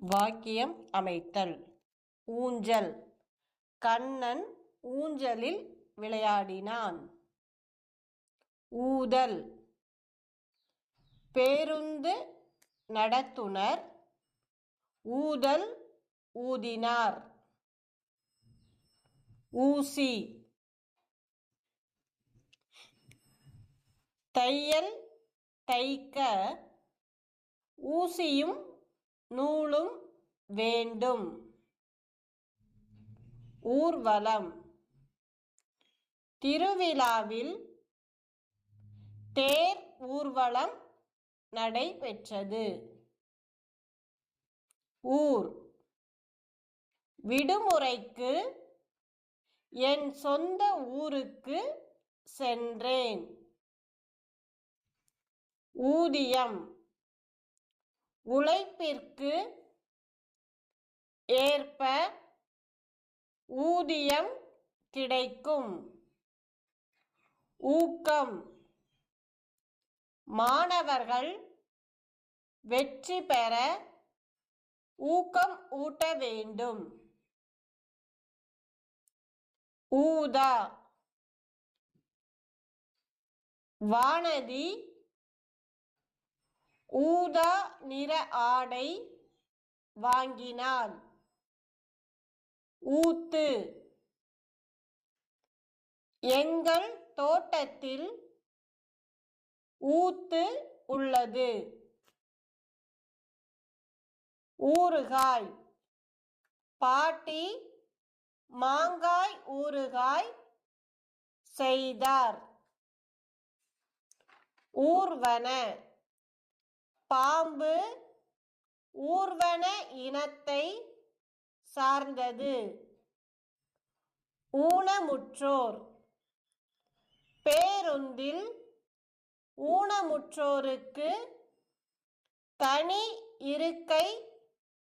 வாக்கியம் அமைத்தல். ஊஞ்சல். கண்ணன் ஊஞ்சலில் விளையாடினான். ஊதல். பேருந்து நடத்துனர். ஊதல் ஊதினார். ஊசி. தையல் தைக்க. ஊசியும் நூலும் வேண்டும். ஊர்வலம். திருவிழாவில் தேர் ஊர்வலம் நடைபெற்றது. ஊர். விடுமுறைக்கு என் சொந்த ஊருக்கு சென்றேன். ஊதியம். உழைப்பிற்கு ஏற்ப ஊதியம் கிடைக்கும். ஊக்கம். மாணவர்கள் வெற்றி பெற ஊக்கம் ஊட்ட வேண்டும். ஊதா. வானதி ஊதா நிற ஆடை வாங்கினான் ஊத்து. எங்கள் தோட்டத்தில் ஊத்து உள்ளது. ஊறுகாய். பாட்டி மாங்காய் ஊறுகாய் செய்தார். ஊர்வன. பாம்பு ஊர்வன இனத்தை சார்ந்தது. ஊனமுற்றோர். பேருந்தில் ஊனமுற்றோருக்கு தனி இருக்கை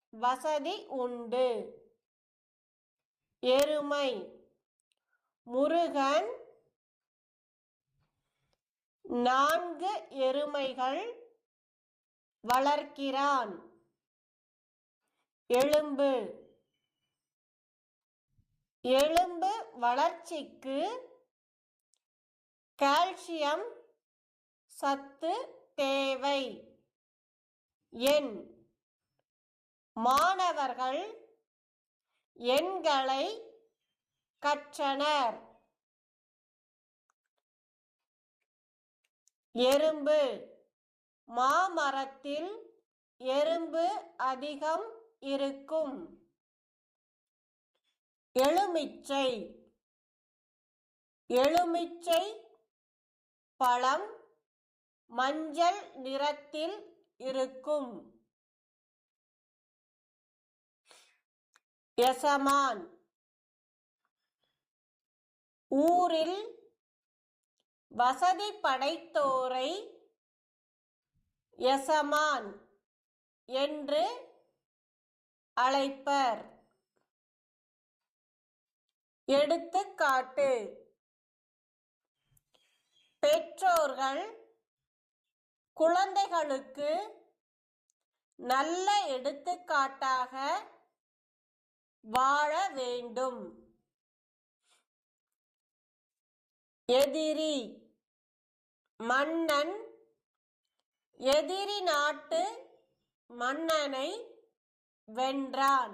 வசதி உண்டு. எருமை. முருகன் நான்கு எருமைகள் வளர்க்கிறான். எலும்பு எலும்பு வளர்ச்சிக்கு கால்சியம் சத்து தேவை. எண். மாணவர்கள் எண்களை கற்றனர். எறும்பு. மாமரத்தில் எறும்பு அதிகம் இருக்கும். எலுமிச்சை. எலுமிச்சை பழம் மஞ்சள் நிறத்தில் இருக்கும். எசமான். ஊரில் வசதி படைத்தோரை யசமான் என்று அழைப்பர். எடுத்துக்காட்டு. பெற்றோர்கள் குழந்தைகளுக்கு நல்ல எடுத்துக்காட்டாக வாழ வேண்டும். எதிரி மன்னன் எதிரி நாட்டு மன்னனை வென்றான்.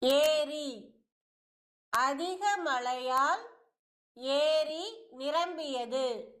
ஏரி. அதிக மழையால் ஏரி நிரம்பியது.